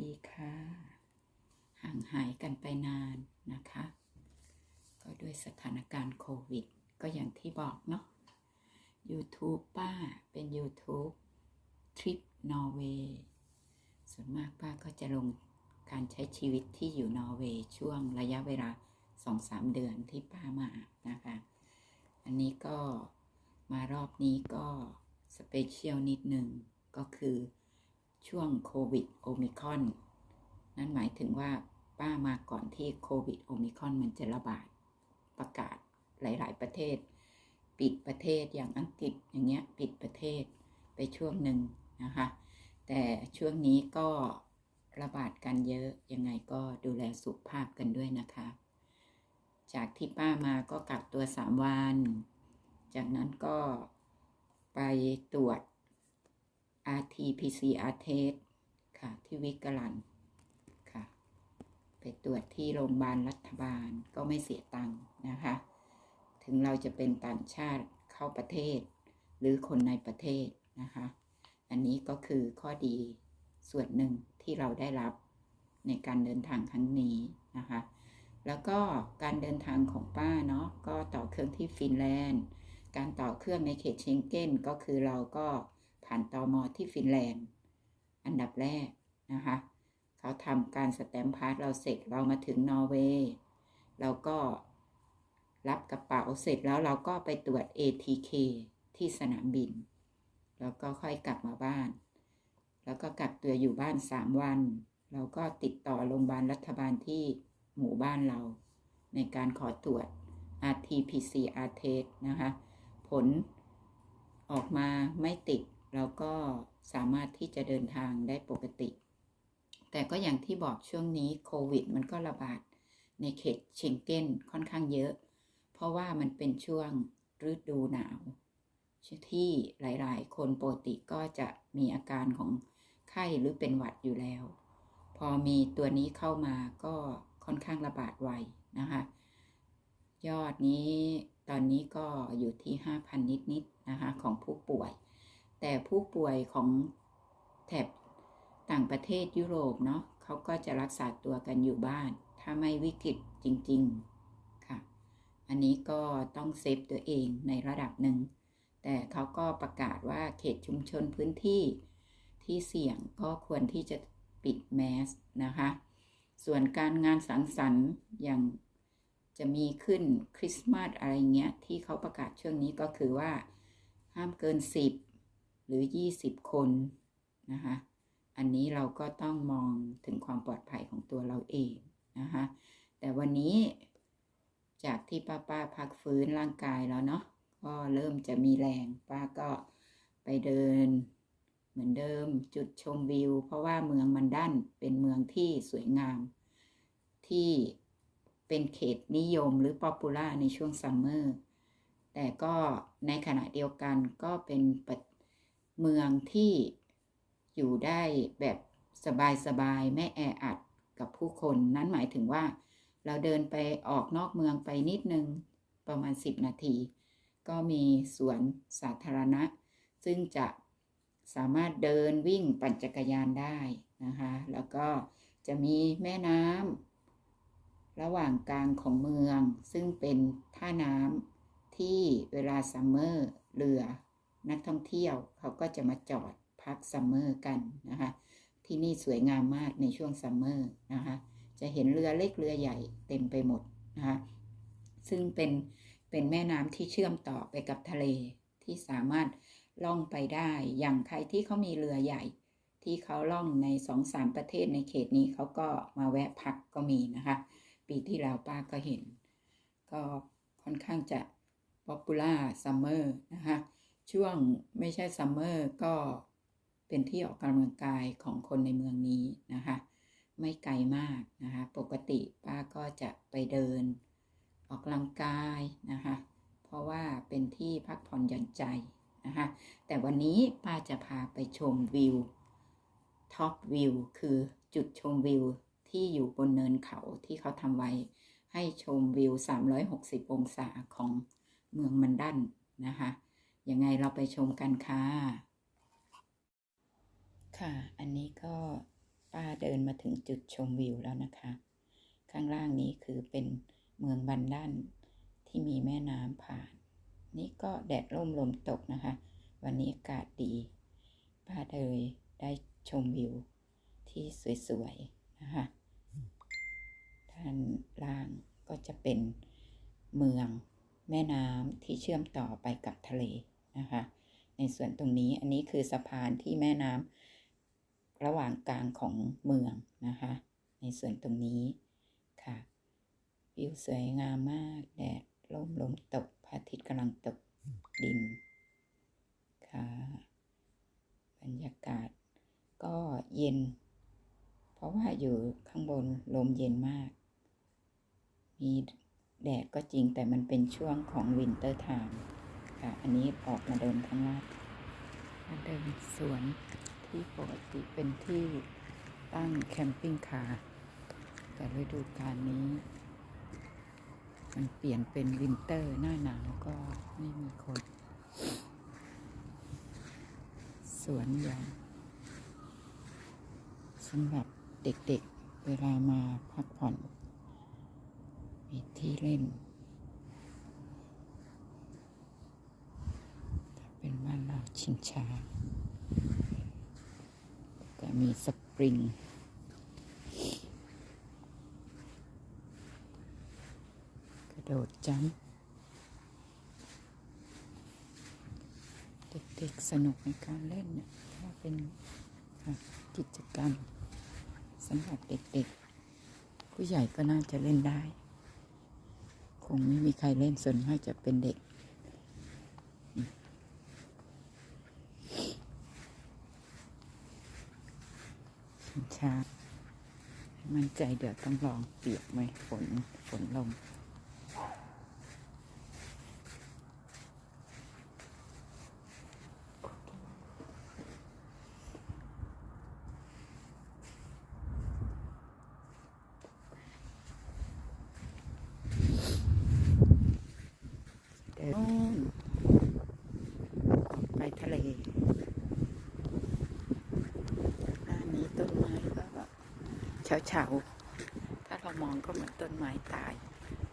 ดีค่ะ ห่างหายกันไปนานนะคะ ก็ด้วยสถานการณ์โควิด ก็อย่างที่บอกเนาะ YouTube ป้าเป็น YouTube ทริปนอร์เวย์ส่วนมากป้าก็จะลงการใช้ชีวิตที่อยู่นอร์เวย์ช่วงระยะเวลา2-3เดือนที่ป้ามานะคะ อันนี้ก็มารอบนี้ก็สเปเชียลนิดหนึ่งก็คือ ช่วงโควิดโอมิคอนนั่นหมายถึงว่าป้ามาก่อนที่โควิดโอมิคอนมันจะระบาดประกาศหลาย ๆ ประเทศ ปิดประเทศอย่างอังกฤษอย่างเงี้ยปิดประเทศไปช่วงหนึ่งนะคะแต่ช่วงนี้ก็ระบาดกันเยอะยังไงก็ดูแลสุขภาพกันด้วยนะคะ จากที่ป้ามาก็กักตัวสามวัน จากนั้นก็ไปตรวจ RT-PCR test ค่ะ ที่วิกลันค่ะ ไปตรวจที่โรงพยาบาลรัฐบาลก็ไม่เสียตังค์นะคะ ถึงเราจะเป็นต่างชาติเข้าประเทศ หรือคนในประเทศนะคะ อันนี้ก็คือข้อดีส่วนหนึ่งที่เราได้รับในการเดินทางครั้งนี้นะคะ แล้วก็การเดินทางของป้าเนาะก็ต่อเครื่องที่ฟินแลนด์ การต่อเครื่องในเขตเชงเก้นก็คือเราก็ ผ่านตอมอที่ฟินแลนด์ อันดับแรกนะคะเขาทำการสแตมป์พาสเราเสร็จเรามาถึงนอร์เวย์เราก็รับกระเป๋าเสร็จแล้วเราก็ไปตรวจ ATK ที่สนามบิน แล้วก็ค่อยกลับมาบ้าน แล้วก็กักตัวอยู่บ้าน 3 วัน เราก็ติดต่อโรงพยาบาลรัฐบาลที่หมู่บ้านเรา ในการขอตรวจ RT-PCR test นะคะ ผลออกมาไม่ติด เราก็สามารถที่จะเดินทางได้ปกติ แต่ก็อย่างที่บอกช่วงนี้โควิด มันก็ระบาดในเขตเชงเก้นค่อนข้างเยอะ เพราะว่ามันเป็นช่วงฤดูหนาว ที่หลาย ๆ คนปกติก็จะมีอาการของไข้หรือเป็นหวัดอยู่แล้ว พอมีตัวนี้เข้ามาก็ค่อนข้างระบาดไวนะคะ ยอดนี้ตอนนี้ก็อยู่ที่ 5,000 นิด ๆ นะคะ ของผู้ป่วย แต่ผู้ป่วยของแถบต่างประเทศยุโรปเนาะเขาก็จะรักษาตัวกันอยู่บ้าน ถ้าไม่วิกฤตจริง ๆ ค่ะ อันนี้ก็ต้องเซฟตัวเองในระดับหนึ่ง แต่เขาก็ประกาศว่าเขตชุมชนพื้นที่ที่เสี่ยงก็ควรที่จะปิดแมสนะคะ ส่วนการงานสังสรรค์อย่างจะมีขึ้นคริสต์มาสอะไรเงี้ย ที่เขาประกาศช่วงนี้ก็คือว่าห้ามเกิน10 หรือ 20 คนนะคะอันนี้เราก็ต้องมองถึงความปลอดภัยของตัวเราเองนะคะแต่วันนี้จากที่ป้าป้าพักฟื้นร่างกายแล้วเนาะก็เริ่มจะมีแรง ป้าก็ไปเดินเหมือนเดิมจุดชมวิว เพราะว่าเมืองมันดันเป็นเมืองที่สวยงาม ที่เป็นเขตนิยมหรือป๊อปปูล่าในช่วงซัมเมอร์แต่ก็ในขณะเดียวกันก็เป็น เมืองที่อยู่ได้แบบสบายๆไม่แออัดกับผู้คนนั้นหมายถึงว่า เราเดินไปออกนอกเมืองไปนิดนึงประมาณ 10 นาที ก็มีสวนสาธารณะ ซึ่งจะสามารถเดินวิ่งปั่นจักรยานได้นะคะ แล้วก็จะมีแม่น้ำระหว่างกลางของเมือง ซึ่งเป็นท่าน้ำที่เวลาซัมเมอร์เรือ นักท่องเที่ยวเขาก็จะมาจอดพักซัมเมอร์กันนะคะ ที่นี่สวยงามมากในช่วงซัมเมอร์นะคะ จะเห็นเรือเล็กเรือใหญ่เต็มไปหมดนะคะ ซึ่งเป็นเป็นแม่น้ำที่เชื่อมต่อไปกับทะเลที่สามารถล่องไปได้ อย่างใครที่เขามีเรือใหญ่ ที่เขาล่องในสองสามประเทศในเขตนี้เขาก็มาแวะพักก็มีนะคะ ปีที่แล้วป้าก็เห็น ก็ค่อนข้างจะป๊อปปูล่าซัมเมอร์นะคะ ช่วงไม่ใช่ซัมเมอร์ก็เป็นที่ออกกำลังกายของคนในเมืองนี้นะคะ ไม่ไกลมากนะคะ ปกติป้าก็จะไปเดิน ออกกำลังกายนะคะ เพราะว่าเป็นที่พักผ่อนหย่อนใจนะคะ แต่วันนี้ป้าจะพาไปชมวิวท็อปวิวคือจุดชมวิวที่อยู่บนเนินเขาที่เขาทำไว้ ให้ชมวิว 360 องศาของเมืองมันดันนะคะ ยังไงเราไปชมกันค่ะ ค่ะ อันนี้ก็ป้าเดินมาถึงจุดชมวิวแล้วนะคะ ข้างล่างนี้คือเป็นเมืองบันดันที่มีแม่น้ำผ่าน นี่ก็แดดร่มลมตกนะคะ วันนี้อากาศดี ป้าเลยได้ชมวิวที่สวยๆนะคะด้านล่างก็จะเป็นเมืองแม่น้ำที่เชื่อมต่อไปกับทะเล นะคะ ในส่วนตรงนี้อันนี้คือสะพานที่แม่น้ำระหว่างกลางของเมืองนะคะ ในส่วนตรงนี้ค่ะ วิวสวยงามมากแดดร่มลมตกพระอาทิตย์กำลังตกดินค่ะบรรยากาศก็เย็น เพราะว่าอยู่ข้างบนลมเย็นมาก มีแดดก็จริงแต่มันเป็นช่วงของวินเตอร์ไทม์ ค่ะ อันนี้ออกมาเดินข้างล่างมาเดินสวนที่ปกติเป็นที่ตั้งแคมปิ้งคาร์แต่ฤดูกาลนี้ มันเปลี่ยนเป็นวินเตอร์หน้าหนาวก็ไม่มีคน สวนใหญ่สำหรับเด็กๆเวลามาพักผ่อน มีที่เล่น ถ้าเป็นบ้านเรา ชิงช้าก็มีสปริง กระโดดจัมเด็กๆสนุกในการเล่นเนี่ยถ้าเป็นกิจกรรมสำหรับเด็กๆ ผู้ใหญ่ก็น่าจะเล่นได้ คงไม่มีใครเล่นส่วนมากจะเป็นเด็ก ช้ามั่นใจเดี๋ยวต้องลองเปียกไหมฝนฝนลง เดินนู่นออกไปทะเลหน้านี้ต้นไม้ก็ เฉาเฉาๆ ถ้าเรามองก็เหมือนต้นไม้ตาย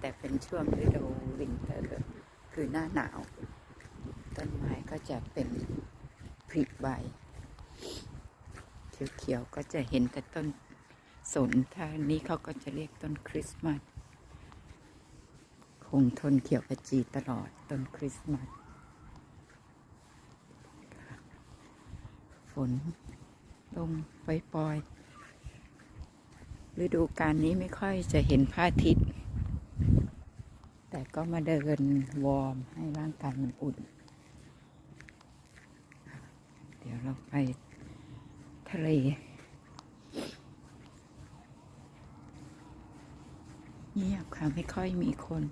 แต่เป็นช่วงฤดูวินเตอร์คือหน้าหนาว ต้นไม้ก็จะเป็นผลิใบเขียวๆก็จะเห็นแต่ต้นสนถ้านี้เขาก็จะเรียกต้นคริสต์มาสคงทนเขียวขจีตลอดต้นคริสต์มาสฝนลงปล่อยๆ ฤดูกาลนี้ไม่ค่อยจะเห็นพระอาทิตย์ แต่ก็มาเดินวอร์มให้ร่างกายมันอุ่น เดี๋ยวเราไปทะเลเงียบค่ะไม่ค่อยมีคน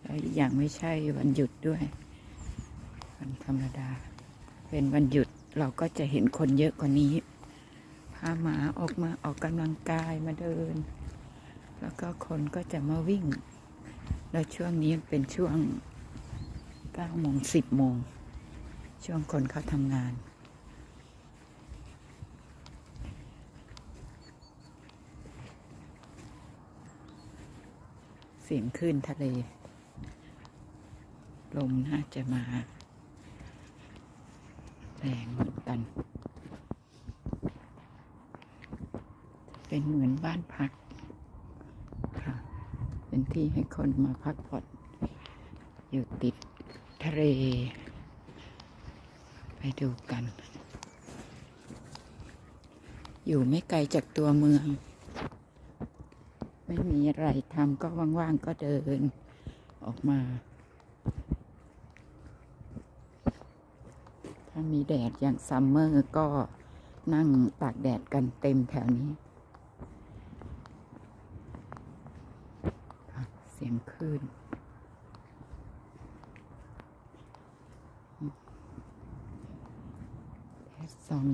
แล้วอีกอย่างไม่ใช่วันหยุดด้วย ธรรมดา เป็นวันหยุดเราก็จะเห็นคนเยอะกว่านี้ พาหมาออกมาออกกำลังกายมาเดิน แล้วก็คนก็จะมาวิ่ง แล้วช่วงนี้เป็นช่วง9โมง10โมง ช่วงคนเขาทำงาน เสียงคลื่นทะเล ลมน่าจะมา แรงเหมือนกัน เป็นเหมือนบ้านพักค่ะ เป็นที่ให้คนมาพักผ่อนอยู่ติดทะเล ไปดูกัน อยู่ไม่ไกลจากตัวเมือง ไม่มีอะไรทำก็ว่างๆก็เดินออกมา ถ้ามีแดดอย่างซัมเมอร์ก็นั่งตากแดดกันเต็มแถวนี้ เสียงคลื่นแค่ซอง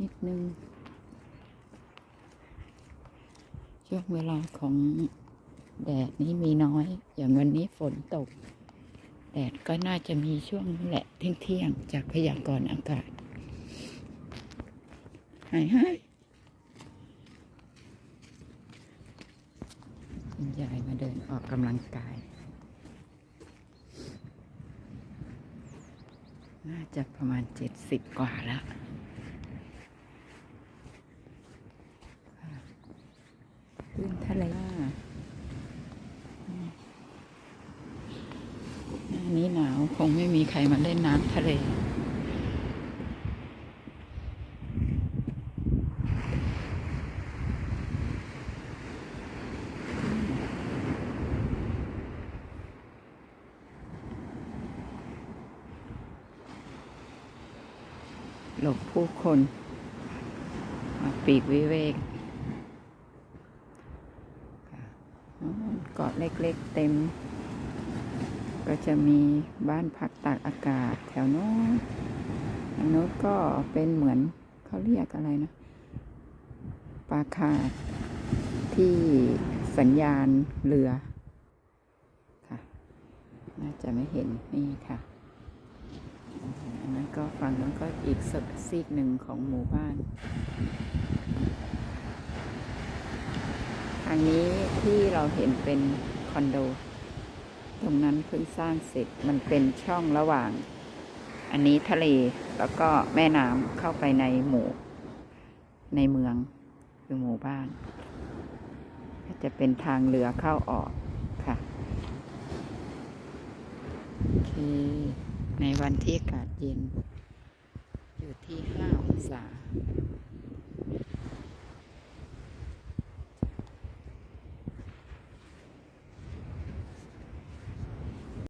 นิดนึงช่วงเวลาของแดดนี้มีน้อย อย่างวันนี้ฝนตก แดดก็น่าจะมีช่วงแหละเที่ยงเที่ยงๆจากพยากรณ์อากาศหายหายยายมาเดินออกกำลังกาย น่าจะประมาณเจ็ดสิบกว่าแล้วขึ้นทะเลห นี้หนาวคงไม่มีใครมาเล่นน้ำทะเล หลบผู้คนมาปีกวิเวกเกาะเล็ก ๆ เต็ม ก็จะมีบ้านพักตากอากาศแถวโน้นทางโน้นก็เป็นเหมือนเขาเรียกอะไรนะปลาคาดที่สัญญาณเรือค่ะ น่าจะไม่เห็นนี่ค่ะอันนั้นก็ฝั่งนั้นก็อีกสักซีกหนึ่งของหมู่บ้านทางนี้ที่เราเห็นเป็นคอนโด ตรงนั้นเพิ่งสร้างเสร็จมันเป็นช่องระหว่าง อันนี้ทะเลแล้วก็แม่น้ำเข้าไปในหมู่ ในเมืองคือหมู่บ้าน ก็จะเป็นทางเรือเข้าออกค่ะโอเคในวันที่อากาศเย็น อยู่ที่5องศา